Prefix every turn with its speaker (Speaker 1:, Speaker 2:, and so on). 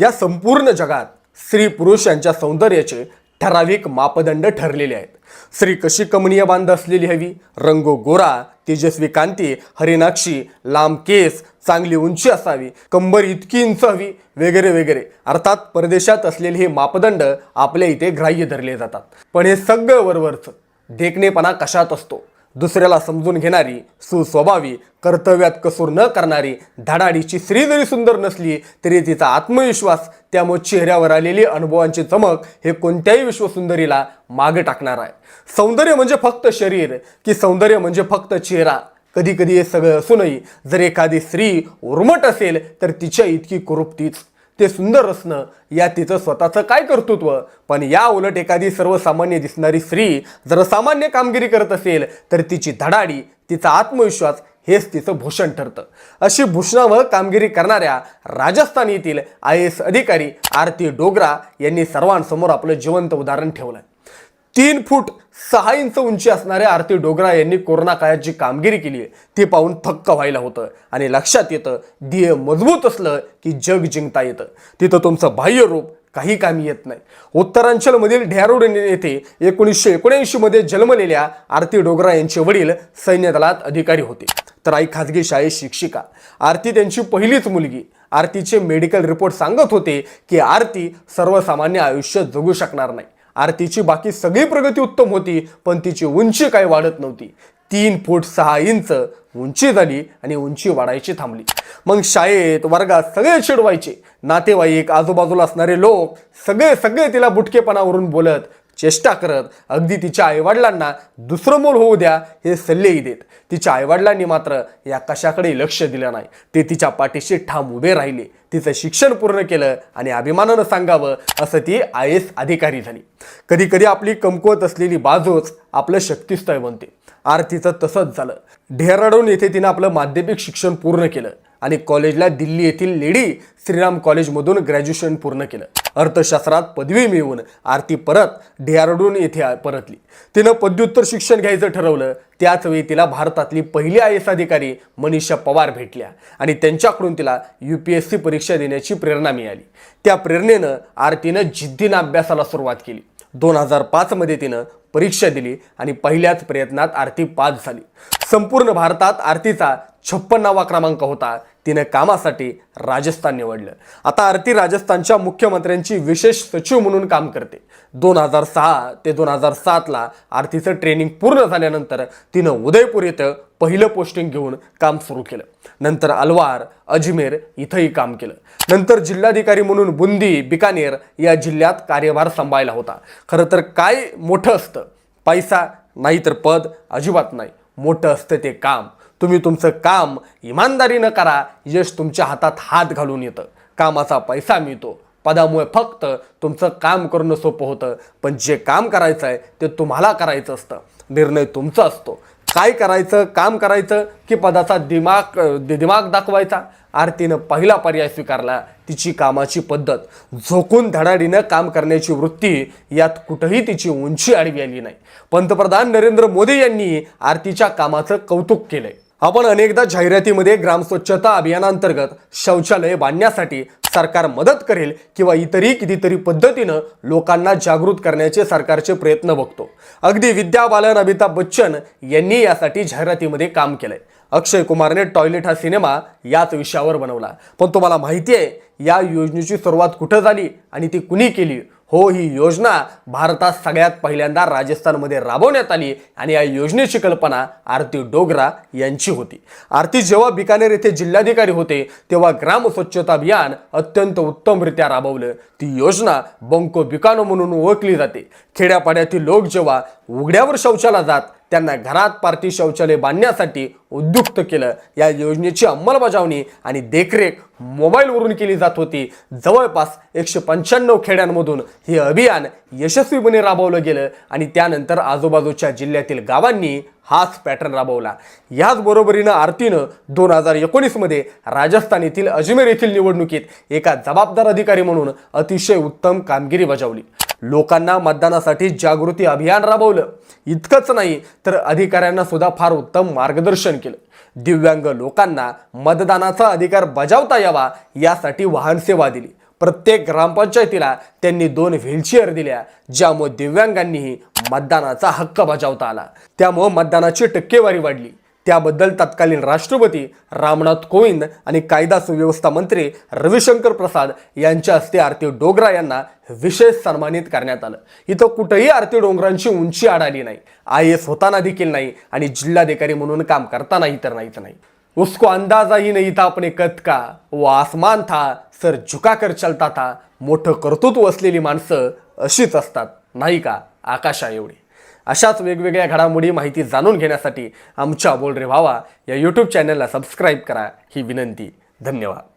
Speaker 1: या संपूर्ण जगात स्त्री पुरुष यांच्या सौंदर्याचे ठराविक मापदंड ठरलेले आहेत. स्त्री कशी कमनीय बांध असलेली हवी? रंग गोरा तेजस्वी कांती हरिनाक्षी लांब केस चांगली उंची असावी कंबर इतकी इंच हवी वगैरे वगैरे. अर्थात परदेशात असलेले हे मापदंड आपल्या इथे ग्राह्य धरले जातात. पण हे सगळं वरवरचं देखणेपणा कशात असतो? दुसऱ्याला समजून घेणारी सुस्वभावी कर्तव्यात कसूर न करणारी धडाडीची स्त्री जरी सुंदर नसली तरी तिचा आत्मविश्वास त्यामुळे चेहऱ्यावर आलेली अनुभवांची चमक हे कोणत्याही विश्वसुंदरीला मागे टाकणार आहे. सौंदर्य म्हणजे फक्त शरीर की सौंदर्य म्हणजे फक्त चेहरा. कधी कधी हे सगळं असूनही जर एखादी स्त्री उर्मट असेल तर तिच्या इतकी कुरुपतीच ते सुंदर असणं या तिचं स्वतःचं काय कर्तृत्व? पण या उलट एखादी सर्वसामान्य दिसणारी स्त्री जर सामान्य कामगिरी करत असेल तर तिची धडाडी तिचा आत्मविश्वास हेच तिचं भूषण ठरतं. अशी भूषणावर कामगिरी करणाऱ्या राजस्थान येथील आय एस अधिकारी आरती डोगरा यांनी सर्वांसमोर आपलं जिवंत उदाहरण ठेवलं. तीन फूट सहा इंच उंची असणाऱ्या आरती डोगरा यांनी कोरोना काळात जी कामगिरी केली आहे ती पाहून थक्क व्हायला होतं. आणि लक्षात येतं ध्येय मजबूत असलं की जग जिंकता येतं. तिथं तुमचं बाह्य रूप काही कामी येत नाही. उत्तरांचलमधील ढ्यारोड येथे एकोणीसशे एकोणऐंशी मध्ये जन्मलेल्या आरती डोगरा यांचे वडील सैन्य दलात अधिकारी होते. तर आई खाजगी शाळेत शिक्षिका. आरती त्यांची पहिलीच मुलगी. आरतीचे मेडिकल रिपोर्ट सांगत होते की आरती सर्वसामान्य आयुष्य जगू शकणार नाही. आरतीची बाकी सगळी प्रगती उत्तम होती पण तिची उंची काही वाढत नव्हती. तीन फूट सहा इंच उंची झाली आणि उंची वाढायची थांबली. मग शाळेत वर्गात सगळे चिडवायचे. नातेवाईक आजूबाजूला असणारे लोक सगळे सगळे तिला बुटकेपणावरून बोलत चेष्टा करत अगदी तिच्या आईवडिलांना दुसरं मूल होऊ द्या हे सल्लेही देत. तिच्या आईवडिलांनी मात्र या कशाकडे लक्ष दिलं नाही. ते तिच्या पाठीशी ठाम उभे राहिले. तिचं शिक्षण पूर्ण केलं आणि अभिमानानं सांगावं असं ती आय एस अधिकारी झाली. कधी कधी आपली कमकुवत असलेली बाजूच आपलं शक्तिस्थळ बनते. आरतीचं तसंच झालं. डेहराडून येथे तिनं आपलं माध्यमिक शिक्षण पूर्ण केलं. आणि कॉलेजला दिल्ली येथील लेडी श्रीराम कॉलेजमधून ग्रॅज्युएशन पूर्ण केलं. अर्थशास्त्रात पदवी मिळवून आरती परत डेहराडून येथे परतली. तिनं पदव्युत्तर शिक्षण घ्यायचं ठरवलं. त्याचवेळी तिला भारतातली पहिली आय एस अधिकारी मनीषा पवार भेटल्या आणि त्यांच्याकडून तिला यू पी एस सी परीक्षा देण्याची प्रेरणा मिळाली. त्या प्रेरणेनं आरतीनं जिद्दीनं अभ्यासाला सुरुवात केली. दोन हजार पाचमध्ये तिनं परीक्षा दिली आणि पहिल्याच प्रयत्नात आरती पास झाली. संपूर्ण भारतात आरतीचा छप्पन्नावा क्रमांक होता. तिनं कामासाठी राजस्थान निवडलं. आता आरती राजस्थानच्या मुख्यमंत्र्यांची विशेष सचिव म्हणून काम करते. दोन हजार सहा ते दोन हजार सातला आरतीचं ट्रेनिंग पूर्ण झाल्यानंतर तिनं उदयपूर इथं पहिलं पोस्टिंग घेऊन काम सुरू केलं. नंतर अलवार अजमेर इथंही काम केलं. नंतर जिल्हाधिकारी म्हणून बुंदी बिकानेर या जिल्ह्यात कार्यभार सांभाळला होता. खरं तर काय मोठं असतं? पैसा नाही तर पद अजिबात नाही. मोठं असतं ते काम. तुम्ही तुमचं काम इमानदारीनं करा यश तुमच्या हातात हात घालून येतं. कामाचा पैसा मिळतो. पदामुळे फक्त तुमचं काम करणं सोपं होतं. पण जे काम करायचं आहे ते तुम्हाला करायचं असतं. निर्णय तुमचा असतो. काय करायचं काम करायचं की पदाचा दिमाग दि- दिमाग दाखवायचा? आरतीनं पहिला पर्याय स्वीकारला. तिची कामाची पद्धत. झोकून धडाडीनं काम करण्याची वृत्ती यात कुठंही तिची उंची आडवी आली नाही. पंतप्रधान नरेंद्र मोदी यांनी आरतीच्या कामाचं कौतुक केलंय. आपण अनेकदा जाहिरातीमध्ये ग्रामस्वच्छता अभियानांतर्गत शौचालय बांधण्यासाठी सरकार मदत करेल किंवा इतरही कितीतरी पद्धतीनं लोकांना जागृत करण्याचे सरकारचे प्रयत्न बघतो. अगदी विद्या बालन अमिताभ बच्चन यांनी यासाठी जाहिरातीमध्ये काम केलंय. अक्षय कुमारने टॉयलेट हा सिनेमा याच विषयावर बनवला. पण तुम्हाला माहिती आहे या योजनेची सुरुवात कुठं झाली आणि ती कुणी केली? हो ही योजना भारतात सगळ्यात पहिल्यांदा राजस्थानमध्ये राबवण्यात आली आणि या योजनेची कल्पना आरती डोगरा यांची होती. आरती जेव्हा बिकानेर येथे जिल्हाधिकारी होते तेव्हा ग्राम स्वच्छता अभियान अत्यंत उत्तमरित्या राबवलं. ती योजना बंको बिकानो म्हणून ओळखली जाते. खेड्यापाड्यातील लोक जेव्हा उघड्यावर शौचाला जात त्यांना घरात पार्टी शौचालय बांधण्यासाठी उद्युक्त केलं. या योजनेची अंमलबजावणी आणि देखरेख मोबाईलवरून केली जात होती. जवळपास एकशे पंच्याण्णव खेड्यांमधून हे अभियान यशस्वीपणे राबवलं गेलं आणि त्यानंतर आजूबाजूच्या जिल्ह्यातील गावांनी हाच पॅटर्न राबवला. याच बरोबरीनं आरतीनं दोन हजार एकोणीसमध्ये राजस्थान येथील अजमेर येथील निवडणुकीत एका जबाबदार अधिकारी म्हणून अतिशय उत्तम कामगिरी बजावली. लोकांना मतदानासाठी जागृती अभियान राबवलं. इतकंच नाही तर अधिकाऱ्यांना सुद्धा फार उत्तम मार्गदर्शन केलं. दिव्यांग लोकांना मतदानाचा अधिकार बजावता यावा यासाठी वाहन सेवा दिली. प्रत्येक ग्रामपंचायतीला त्यांनी दोन व्हीलचेअर दिल्या ज्यामुळे दिव्यांगांनीही मतदानाचा हक्क बजावता आला. त्यामुळं मतदानाची टक्केवारी वाढली. त्याबद्दल तत्कालीन राष्ट्रपती रामनाथ कोविंद आणि कायदा सुव्यवस्था मंत्री रविशंकर प्रसाद यांच्या हस्ते आरती डोगरा यांना विशेष सन्मानित करण्यात आलं. इथं कुठंही आरती डोंगरांची उंची आढळली नाही. आय एस होताना देखील नाही आणि जिल्हाधिकारी म्हणून काम करतानाही तर नाहीच नाही. उसको अंदाजा ही नहीं था अपने कद का. व आसमान था. सर झुका कर चलता था. मोठं कर्तृत्व असलेली माणसं अशीच असतात. नाही का? आकाशा एवढी. अशाच वेगवेगळ्या घडामोडी माहिती जाणून घेण्यासाठी आमच्या बोल रे भावा या यूट्यूब चॅनलला सबस्क्राईब करा. ही विनंती. धन्यवाद.